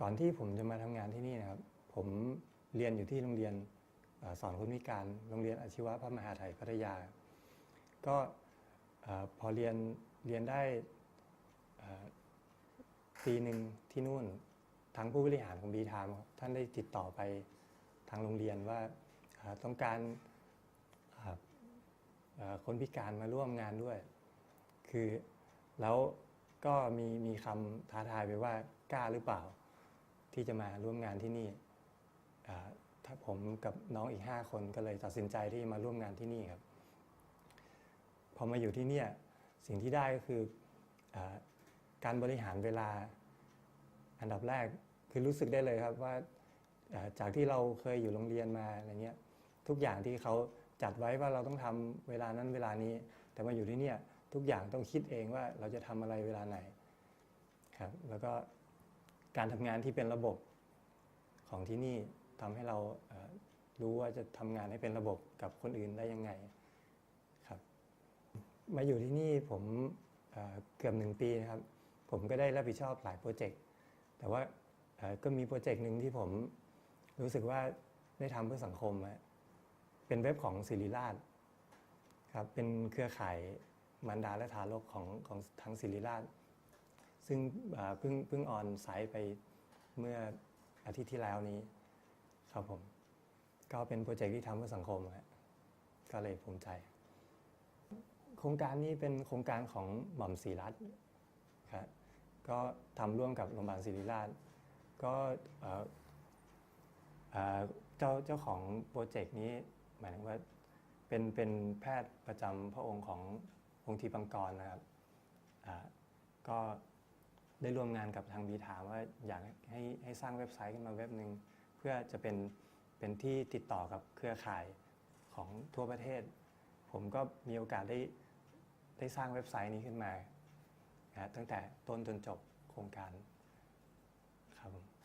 ก่อนที่ผมจะมาทำงานที่นี่นะครับ ผมเรียนอยู่ที่โรงเรียนอสอนคนพิการ โรงเรียนอาชีวะพระมหาไทยพัทยา ก็พอเรียนเรียนได้ปีหนึ่งที่นู่นทางผู้บริหารของบีทามท่านได้ติดต่อไปทางโรงเรียนว่าต้องการคนพิการมาร่วมงานด้วย คือแล้วก็มีมีคำท้าทายไปว่ากล้าหรือเปล่า ที่จะมาร่วมงานที่นี่ถ้าผมกับน้องอีก 5 คนก็เลยตัดสินใจที่มาร่วมงานที่นี่ครับ พอมาอยู่ที่นี่สิ่งที่ได้ก็คืออการบริหารเวลาอันดับแรกคือรู้สึกได้เลยครับว่าจากที่เราเคยอยู่โรงเรียนมาอะไรเงี้ยทุกอย่างที่เขาจัดไว้ว่าเราต้องทำเวลานั้นเวลานี้ แต่มาอยู่ที่นี่ทุกอย่างต้องคิดเองว่าเราจะทำอะไรเวลาไหนครับแล้วก็ การทำงานที่เป็นระบบของที่นี่ทำให้เรารู้ว่าจะทำงานให้เป็นระบบกับคนอื่นได้ยังไงครับ มาอยู่ที่นี่ผมเกือบหนึ่งปีนะครับ ผมก็ได้รับผิดชอบหลายโปรเจกต์แต่ว่าก็มีโปรเจกต์หนึ่งที่ผมรู้สึกว่าได้ทำเพื่อสังคมเป็นเว็บของศิริราชครับเป็นเครือข่ายมารดาและทารกของของทางศิริราช ซึ่งเพิ่งเพิ่งออนไซต์ไปเมื่ออาทิตย์ที่แล้วนี้ครับผม ก็เป็นโปรเจกต์ที่ทำเพื่อสังคมครับก็เลยภูมิใจ โครงการนี้เป็นโครงการของหม่อมศรีรัตน์ครับก็ทำร่วมกับโรงพยาบาลศิริราช ก็เจ้าเจ้าของโปรเจกต์นี้หมายถึงว่าเป็นเป็นแพทย์ประจำพระองค์ขององค์ทีปังกรนะครับก็ ได้ร่วมงานกับทางบีถามว่าอยากให้ให้สร้างเว็บไซต์ขึ้นมาเว็บหนึ่งเพื่อจะเป็นเป็นที่ติดต่อกับเครือข่ายของทั่วประเทศ ผมก็มีโอกาสได้ได้สร้างเว็บไซต์นี้ขึ้นมานะฮะตั้งแต่ต้นจนจบโครงการครับผม